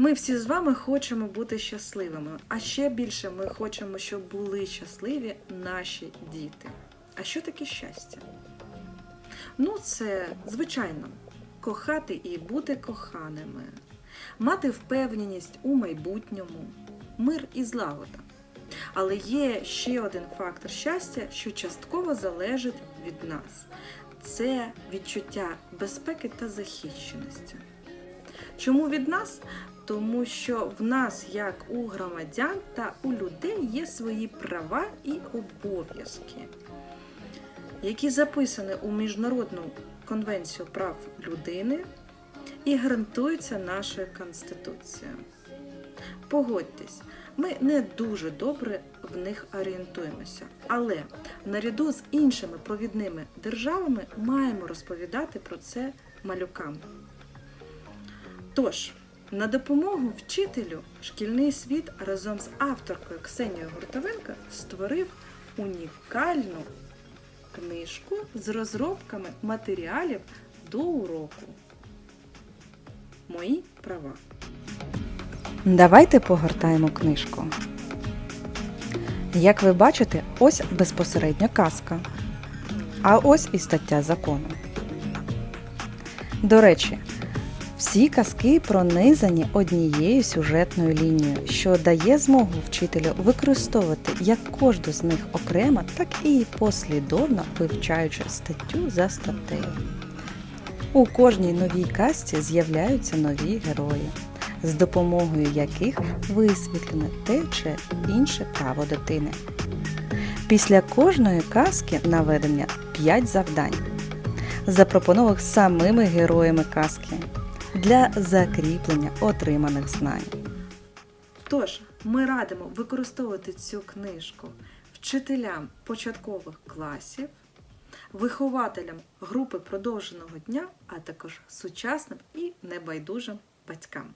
Ми всі з вами хочемо бути щасливими, а ще більше ми хочемо, щоб були щасливі наші діти. А що таке щастя? Ну, це звичайно кохати і бути коханими, мати впевненість у майбутньому, мир і злагода. Але є ще один фактор щастя, що частково залежить від нас це відчуття безпеки та захищеності. Чому від нас? Тому що в нас, як у громадян та у людей, є свої права і обов'язки, які записані у Міжнародну конвенцію прав людини і гарантуються нашою Конституцією. Погодьтесь, ми не дуже добре в них орієнтуємося, але наряду з іншими провідними державами маємо розповідати про це малюкам. Тож, на допомогу вчителю шкільний світ разом з авторкою Ксенією Гуртовенко створив унікальну книжку з розробками матеріалів до уроку. Мої права. Давайте погортаємо книжку. Як ви бачите, ось безпосередньо казка. А ось і стаття закону. До речі, всі казки пронизані однією сюжетною лінією, що дає змогу вчителю використовувати як кожну з них окремо, так і послідовно вивчаючи статтю за статтею. У кожній новій казці з'являються нові герої, з допомогою яких висвітлено те чи інше право дитини. Після кожної казки наведення 5 завдань, запропонованих самими героями казки для закріплення отриманих знань. Тож, ми радимо використовувати цю книжку вчителям початкових класів, вихователям групи продовженого дня, а також сучасним і небайдужим батькам.